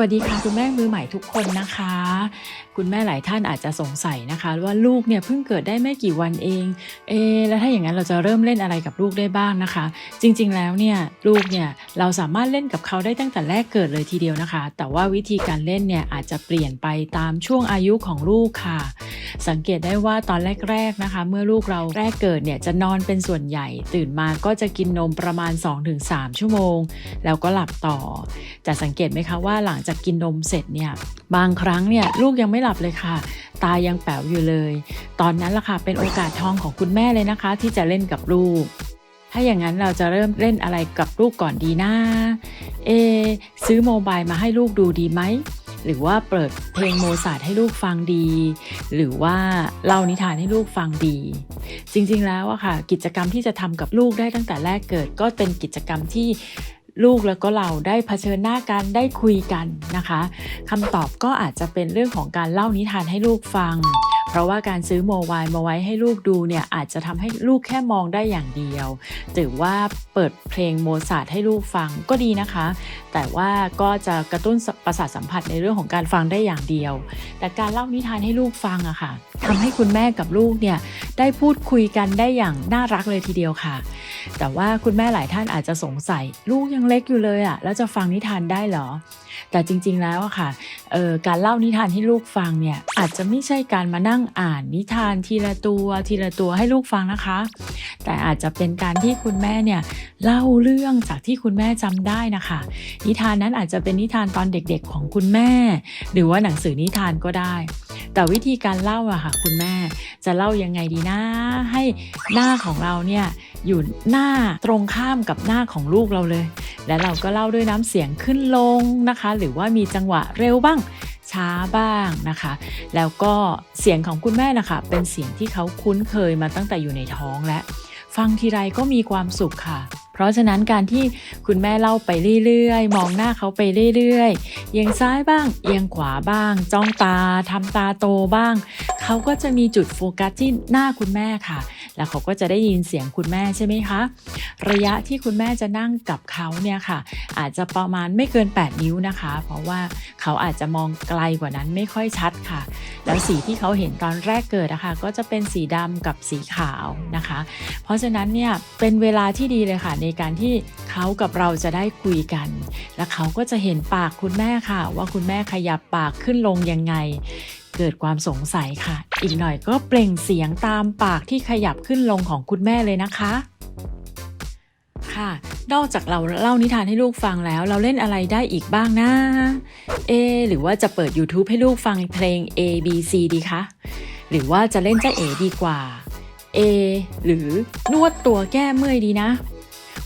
วัสดีค่ะคุณแม่มือใหม่ทุกคนนะคะ คุณแม่หลายท่านอาจจะสงสัยนะคะ ว่าลูกเนี่ยเพิ่งเกิดได้ไม่กี่วันเองเอแล้วถ้าอย่างนั้นเราจะเริ่มเล่นอะไรกับลูกได้บ้างนะคะ จริงๆแล้วเนี่ยลูกเนี่ยเราสามารถเล่นกับเขาได้ตั้งแต่แรกเกิดเลยทีเดียวนะคะ แต่ว่าวิธีการเล่นเนี่ยอาจจะเปลี่ยนไปตามช่วงอายุของลูกค่ะ สังเกตได้ว่าตอนแรกๆนะคะ เมื่อลูกเราแรกเกิดเนี่ยจะนอนเป็นส่วนใหญ่ ตื่นมาก็จะกินนมประมาณ 2-3 ชั่วโมง แล้วก็หลับต่อ แต่สังเกตไหมคะว่าหลังจากกินนมเสร็จเนี่ยบางครั้งเนี่ยลูกยังไม่หลับเลยค่ะ ตายังแป๋วอยู่เลย ตอนนั้นล่ะค่ะเป็นโอกาสทองของคุณแม่เลยนะคะ ที่จะเล่นกับลูก ถ้าอย่างนั้นเราจะเริ่มเล่นอะไรกับลูกก่อนดีนะเอ ซื้อโมบายมาให้ลูกดูดีไหมหรือว่าเปิดเพลงโมซาร์ทให้ลูกฟังดี หรือว่าเล่านิทานให้ลูกฟังดี จริงๆแล้วอะค่ะ กิจกรรมที่จะทำกับลูกได้ตั้งแต่แรกเกิด ก็เป็นกิจกรรมที่ ลูกแล้วก็เราได้เผชิญหน้ากันได้คุยกันนะคะคำตอบก็อาจจะเป็นเรื่องของการเล่านิทานให้ลูกฟัง เพราะว่าการซื้อโมบายมาไว้ให้ลูกดูเนี่ยอาจจะทำให้ลูกแค่มองได้อย่างเดียว หรือว่าเปิดเพลงโมซาร์ทให้ลูกฟังก็ดีนะคะ แต่ว่าก็จะกระตุ้นประสาทสัมผัสในเรื่องของการฟังได้อย่างเดียว แต่การเล่านิทานให้ลูกฟังอะค่ะทำให้คุณแม่กับลูกเนี่ย ได้พูดคุยกันได้อย่างน่ารักเลยทีเดียวค่ะ แต่ว่าคุณแม่หลายท่านอาจจะสงสัย ลูกยังเล็กอยู่เลยอะแล้วจะฟังนิทานได้เหรอ แต่จริงๆแล้วอะค่ะการเล่านิทานให้ลูกฟังเนี่ยอาจจะไม่ใช่การมานั่งอ่านนิทานทีละตัวทีละตัวให้ลูกฟังนะคะ แต่อาจจะเป็นการที่คุณแม่เนี่ยเล่าเรื่องจากที่คุณแม่จำได้นะคะ นิทานนั้นอาจจะเป็นนิทานตอนเด็กๆของคุณแม่ หรือว่าหนังสือนิทานก็ได้ แต่วิธีการเล่าอะค่ะคุณแม่จะเล่ายังไงดีนะ ให้หน้าของเราเนี่ยอยู่หน้าตรงข้ามกับหน้าของลูกเราเลย และเราก็เล่าด้วยน้ำเสียงขึ้นลงนะคะ หรือว่ามีจังหวะเร็วบ้างช้าบ้างนะคะ แล้วก็เสียงของคุณแม่นะคะ เป็นเสียงที่เขาคุ้นเคยมาตั้งแต่อยู่ในท้องและ ฟังทีไรก็มีความสุขค่ะ เพราะฉะนั้นการที่คุณแม่เล่าไปเรื่อยๆ มองหน้าเขาไปเรื่อยๆเอียงซ้ายบ้างเอียงขวาบ้าง จ้องตาทำตาโตบ้าง เขาก็จะมีจุดโฟกัสที่หน้าคุณแม่ค่ะ แล้วเขาก็จะได้ยินเสียงคุณแม่ใช่ไหมคะ ระยะที่คุณแม่จะนั่งกับเขาเนี่ยค่ะ อาจจะประมาณไม่เกิน 8 นิ้วนะคะ เพราะว่าเขาอาจจะมองไกลกว่านั้นไม่ค่อยชัดค่ะ แล้วสีที่เขาเห็นตอนแรกเกิดนะคะ ก็จะเป็นสีดำกับสีขาวนะคะ เพราะฉะนั้นเนี่ยเป็นเวลาที่ดีเลยค่ะ ในการที่เขากับเราจะได้คุยกัน และเขาก็จะเห็นปากคุณแม่ค่ะ ว่าคุณแม่ขยับปากขึ้นลงยังไง เกิดความสงสัยค่ะ อีกหน่อยก็เปล่งเสียงตามปากที่ขยับขึ้นลงของคุณแม่เลยนะคะ ค่ะ นอกจากเราเล่านิทานให้ลูกฟังแล้ว เราเล่นอะไรได้อีกบ้างนะ เอ หรือว่าจะเปิด YouTube ให้ลูกฟังเพลง A B C ดีคะ หรือว่าจะเล่นเจ้าเอดีกว่า A หรือนวดตัวแก้เมื่อยดีนะ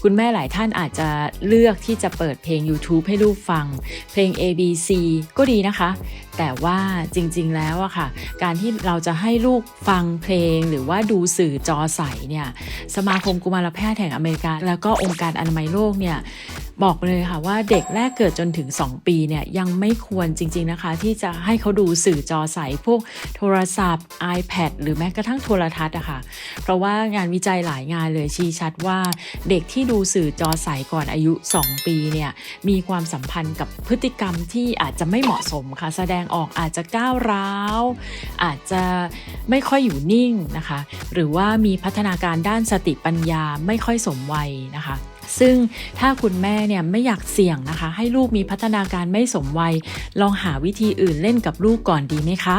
คุณแม่หลายท่านอาจจะเลือกที่จะเปิดเพลง YouTube ให้ลูกฟัง เพลง A B C ก็ดีนะคะ แต่ว่าจริงๆแล้วอะค่ะ การที่เราจะให้ลูกฟังเพลงหรือว่าดูสื่อจอใสเนี่ยสมาคมกุมารแพทย์แห่งอเมริกา แล้วก็องค์การอนามัยโลกเนี่ยบอกเลยค่ะว่าเด็กแรกเกิดจนถึง 2 ปีเนี่ยยังไม่ควรจริง ๆนะคะ ที่จะให้เขาดูสื่อจอใสพวกโทรศัพท์ iPad หรือแม้กระทั่งโทรทัศน์อะค่ะ เพราะว่างานวิจัยหลายงานเลยชี้ชัดว่า เด็กที่ดูสื่อจอใสก่อนอายุ 2 ปีเนี่ยมีความสัมพันธ์กับพฤติกรรมที่อาจจะไม่เหมาะสมค่ะแสดงออกอาจจะก้าวร้าว อาจจะไม่ค่อยอยู่นิ่งนะคะ หรือว่ามีพัฒนาการด้านสติปัญญาไม่ค่อยสมวัยนะคะซึ่งถ้าคุณแม่เนี่ยไม่อยากเสี่ยงนะคะ ให้ลูกมีพัฒนาการไม่สมวัย ลองหาวิธีอื่นเล่นกับลูกก่อนดีไหมคะ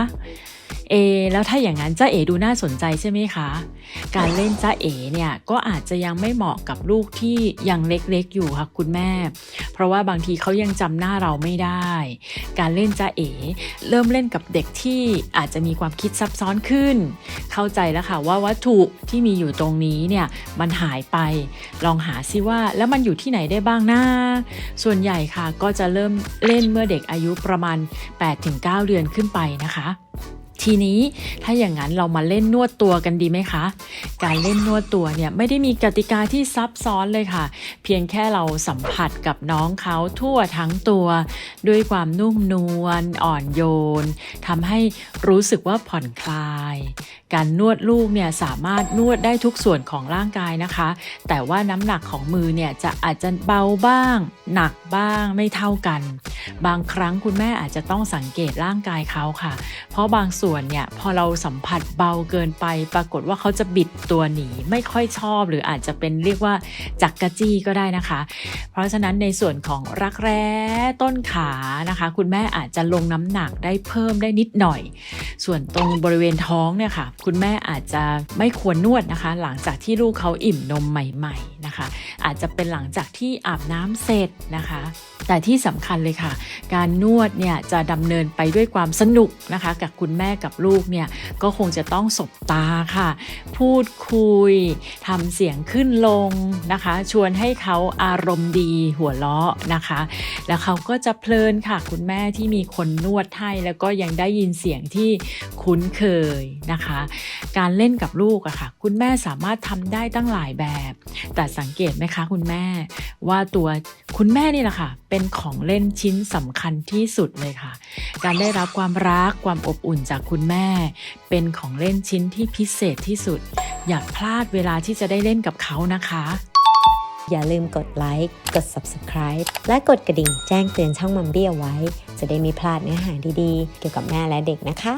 เอแล้วถ้าอย่างนั้นจ้าเอดูน่าสนใจใช่ไหมคะ การเล่นจ้าเอเนี่ยก็อาจจะยังไม่เหมาะกับลูกที่ยังเล็กๆอยู่ค่ะคุณแม่ เพราะว่าบางทีเขายังจำหน้าเราไม่ได้ การเล่นจ้าเอเริ่มเล่นกับเด็กที่อาจจะมีความคิดซับซ้อนขึ้น เข้าใจแล้วค่ะว่าวัตถุที่มีอยู่ตรงนี้เนี่ยมันหายไป ลองหาซิว่าแล้วมันอยู่ที่ไหนได้บ้างนะส่วนใหญ่ค่ะก็จะเริ่มเล่นเมื่อเด็กอายุประมาณ 8-9 เดือนขึ้นไปนะคะ ทีนี้ถ้าอย่างนั้นเรามาเล่นนวดตัวกันดีไหมคะ การเล่นนวดตัวเนี่ยไม่ได้มีกติกาที่ซับซ้อนเลยค่ะ เพียงแค่เราสัมผัสกับน้องเขาทั่วทั้งตัว ด้วยความนุ่มนวลอ่อนโยนทำให้รู้สึกว่าผ่อนคลาย การนวดลูกเนี่ยสามารถนวดได้ทุกส่วนของร่างกายนะคะ แต่ว่าน้ำหนักของมือเนี่ยจะอาจจะเบาบ้าง หนักบ้างไม่เท่ากัน บางครั้งคุณแม่อาจจะต้องสังเกตร่างกายเขาค่ะ เพราะบางส่วนเนี่ยพอเราสัมผัสเบาเกินไป ปรากฏว่าเขาจะบิดตัวหนีไม่ค่อยชอบ หรืออาจจะเป็นเรียกว่าจักกะจี้ก็ได้นะคะ เพราะฉะนั้นในส่วนของรักแร้ต้นขานะคะ คุณแม่อาจจะลงน้ำหนักได้เพิ่มได้นิดหน่อย ส่วนตรงบริเวณท้องเนี่ยค่ะ คุณแม่อาจจะไม่ควรนวดนะคะ หลังจากที่ลูกเขาอิ่มนมใหม่ๆนะคะ อาจจะเป็นหลังจากที่อาบน้ำเสร็จนะคะ แต่ที่สำคัญเลยค่ะการนวดเนี่ยจะดำเนินไปด้วยความสนุกนะคะกับคุณแม่กับลูกเนี่ยก็คงจะต้องสบตาค่ะ พูดคุยทำเสียงขึ้นลงนะคะ ชวนให้เขาอารมณ์ดีหัวเราะนะคะ แล้วเขาก็จะเพลินค่ะคุณแม่ที่มีคนนวดให้แล้วก็ยังได้ยินเสียงที่คุ้นเคยนะคะ การเล่นกับลูกอะค่ะ คุณแม่สามารถทำได้ตั้งหลายแบบ แต่สังเกตไหมคะคุณแม่ว่าตัวคุณแม่นี่แหละค่ะ เป็นของเล่นชิ้นสำคัญที่สุดเลยค่ะ การได้รับความรักความอบอุ่นจากคุณแม่ เป็นของเล่นชิ้นที่พิเศษที่สุด อย่าพลาดเวลาที่จะได้เล่นกับเขานะคะ อย่าลืมกดไลค์ กด Subscribe และกดกระดิ่งแจ้งเตือนช่องมัมบี้เอาไว้ จะได้ไม่พลาดเนื้อหาดีๆ เกี่ยวกับแม่และเด็กนะคะ